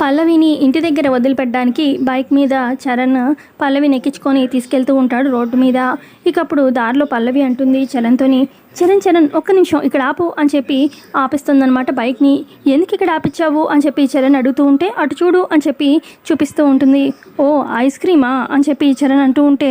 పల్లవిని ఇంటి దగ్గర వదిలిపెట్టడానికి బైక్ మీద చరణ్ పల్లవిని ఎక్కించుకొని తీసుకెళ్తూ ఉంటాడు రోడ్డు మీద. ఇక అప్పుడు దారిలో పల్లవి అంటుంది చరణ్తోని చరణ్ చరణ్ ఒక్క నిమిషం ఇక్కడ ఆపు అని చెప్పి ఆపిస్తుందన్నమాట బైక్ని. ఎందుకు ఇక్కడ ఆపించావు అని చెప్పి చరణ్ అడుగుతూ ఉంటే అటు చూడు అని చెప్పి చూపిస్తూ ఉంటుంది. ఓ ఐస్ క్రీమా? అని చెప్పి చరణ్ అంటూ ఉంటే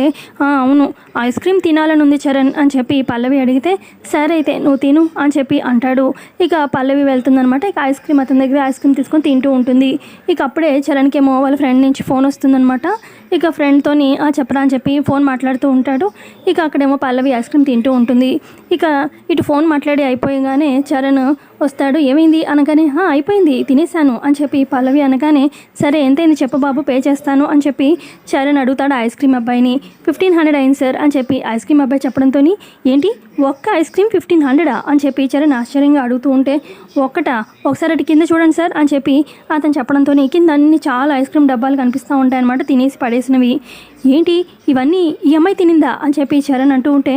అవును ఐస్ క్రీమ్ తినాలని ఉంది చరణ్ అని చెప్పి పల్లవి అడిగితే సరే అయితే నువ్వు తిను అని చెప్పి అంటాడు. ఇక పల్లవి వెళ్తుందనమాట ఇక ఐస్ క్రీమ్ అతని దగ్గర ఐస్ క్రీమ్ తీసుకొని తింటూ ఉంటుంది. ఇక అప్పుడే చరణ్కి ఏమో వాళ్ళ ఫ్రెండ్ నుంచి ఫోన్ వస్తుందనమాట ఇక ఫ్రెండ్తోని ఆ చెప్పరా అని చెప్పి ఫోన్ మాట్లాడుతూ ఉంటాడు. ఇక అక్కడేమో పల్లవి ఐస్ క్రీమ్ తింటూ ఉంటుంది. ఇక ఇటు ఫోన్ మాట్లాడి అయిపోయగానే చరణ్ వస్తాడు ఏమైంది? అనగానే అయిపోయింది తినేసాను అని చెప్పి పల్లవి అనగానే సరే ఎంతైంది చెప్పు బాబు పే చేస్తాను అని చెప్పి చరణ్ అడుగుతాడు ఐస్ క్రీమ్ అబ్బాయిని. ఫిఫ్టీన్ హండ్రెడ్ అయింది సార్ అని చెప్పి ఐస్ క్రీమ్ అబ్బాయి చెప్పడంతో ఏంటి ఒక్క ఐస్ క్రీమ్ ఫిఫ్టీన్ హండ్రెడా? అని చెప్పి చరణ్ ఆశ్చర్యంగా అడుగుతూ ఉంటే ఒక్కట? ఒకసారి అటు కింద చూడండి సార్ అని చెప్పి అతను చెప్పడంతో కింద అన్ని చాలా ఐస్ క్రీమ్ డబ్బాలు కనిపిస్తూ ఉంటాయన్నమాట తినేసి పడేసినవి. ఏంటి ఇవన్నీ ఈ అమ్మాయి తినిందా? అని చెప్పి చరణ్ అంటూ ఉంటే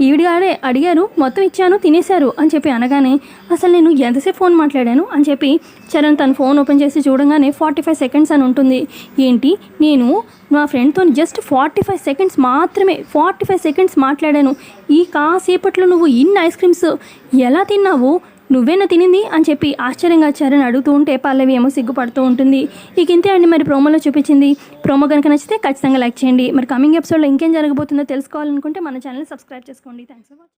ఈవిడగాడే అడిగారు మొత్తం ఇచ్చాను తినేశారు అని చెప్పి అనగానే అసలు నేను ఎంతసేపు ఫోన్ మాట్లాడాను? అని చెప్పి చరణ్ తన ఫోన్ ఓపెన్ చేసి చూడంగానే ఫార్టీ ఫైవ్ సెకండ్స్ అని ఉంటుంది. ఏంటి? నేను నా ఫ్రెండ్తో జస్ట్ ఫార్టీ ఫైవ్ సెకండ్స్ మాత్రమే ఫార్టీ ఫైవ్ సెకండ్స్ మాట్లాడాను. ఈ కాసేపట్లో నువ్వు ఇన్ని ఐస్ క్రీమ్స్ ఎలా తిన్నావు? నువ్వేనా తినింది? అని చెప్పి ఆశ్చర్యంగా చరణ్ అడుగుతూ ఉంటే పల్లవి ఏమో సిగ్గుపడుతూ ఉంటుంది. ఇక ఇంతే అండి మరి ప్రోమోలో చూపించింది. ప్రోమో కనుక నచ్చితే ఖచ్చితంగా లైక్ చేయండి. మరి కమింగ్ ఎపిసోడ్లో ఇంకేం జరగబోతుందో తెలుసుకోవాలనుకుంటే మన ఛానల్ సబ్స్క్రైబ్ చేసుకోండి. Thanks for watching